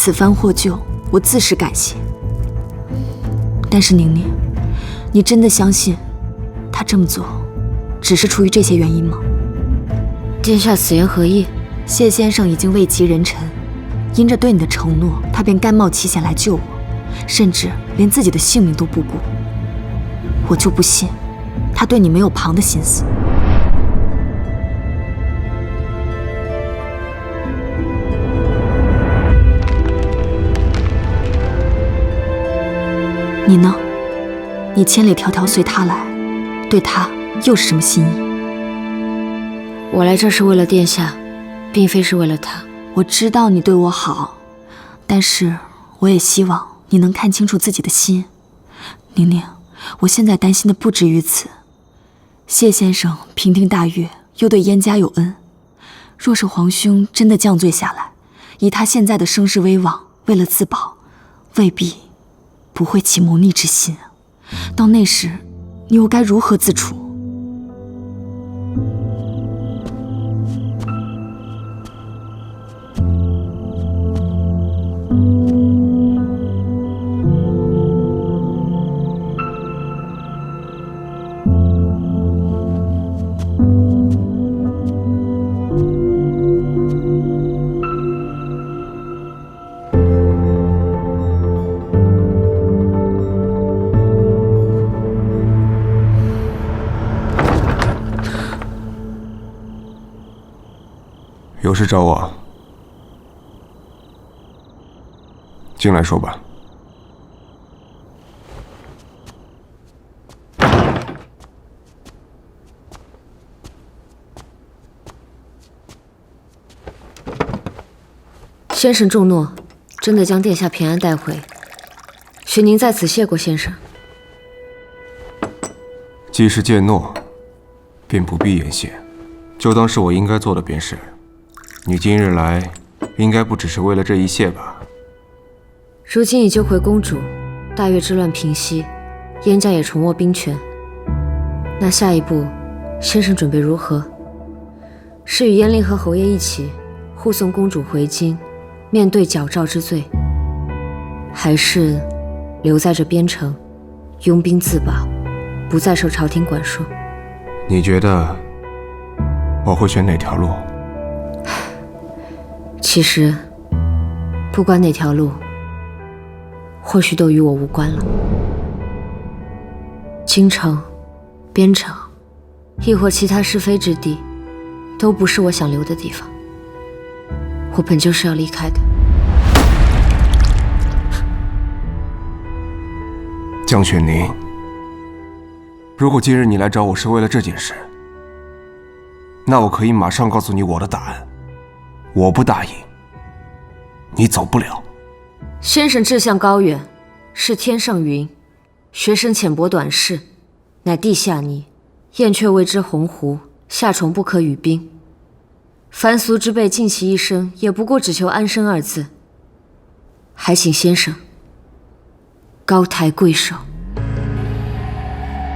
此番获救，我自是感谢。但是宁宁，你真的相信他这么做只是出于这些原因吗？殿下此言何意？谢先生已经位极人臣，因着对你的承诺，他便甘冒奇险来救我，甚至连自己的性命都不顾。我就不信他对你没有旁的心思。你呢？你千里迢迢随他来，对他又是什么心意？我来这是为了殿下，并非是为了他。我知道你对我好，但是我也希望你能看清楚自己的心。宁宁，我现在担心的不止于此。谢先生平定大越，又对燕家有恩，若是皇兄真的降罪下来，以他现在的声势威望，为了自保，未必。不会起谋逆之心，到那时，你又该如何自处？有事找我，进来说吧。先生重诺，真的将殿下平安带回，许您在此谢过先生。既是见诺，便不必言谢，就当是我应该做的便是。你今日来，应该不只是为了这一切吧？如今已救回公主，大越之乱平息，燕家也重握兵权。那下一步，先生准备如何？是与燕令和侯爷一起护送公主回京，面对矫诏之罪，还是留在这边城，拥兵自保，不再受朝廷管束？你觉得我会选哪条路？其实，不管哪条路，或许都与我无关了。京城、边城，亦或其他是非之地，都不是我想留的地方。我本就是要离开的。江雪宁，如果今日你来找我是为了这件事，那我可以马上告诉你我的答案。我不答应，你走不了。先生志向高远，是天上云；学生浅薄短视，乃地下泥。燕雀谓之鸿鹄，夏虫不可语冰。凡俗之辈尽其一生，也不过只求安生二字。还请先生高抬贵手。